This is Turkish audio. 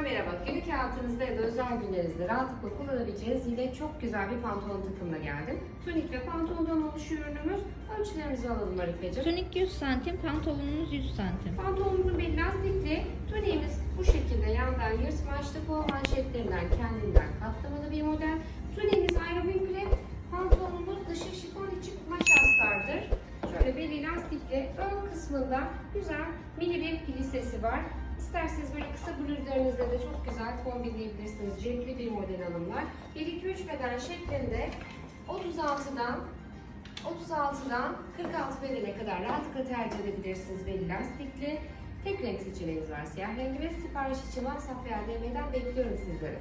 Herkese merhaba. Günlük hayatınızda ya da özel günlerinizde rahatlıkla kullanabileceğiniz yine çok güzel bir pantolon takımına geldim. Tunik ve pantolondan oluşuyor ürünümüz. Ölçülerimizi alalım Arifeciğim. Tunik 100 santim, pantolonumuz 100 santim. Pantolonumuzun beli lastikli, tuniğimiz bu şekilde yandan yırtmaçlı kol manşetlerinden kendinden katlamalı bir model. Tuniğimiz aerobik krep, pantolonumuz dışı şifon içi kumaş astardır. Şöyle beli lastikli, ön kısmında güzel mini bir plisesi var. İsterseniz böyle kısa bluzlarınızla da çok güzel kombinleyebilirsiniz. Cepli bir model hanımlar. 1-2-3 beden şeklinde 36'dan 36'dan 46 bedene kadar rahatlıkla tercih edebilirsiniz belli lastikli. Tek renk seçeneğimiz var siyah rengi ve sipariş için WhatsApp veya DM'den bekliyorum sizleri.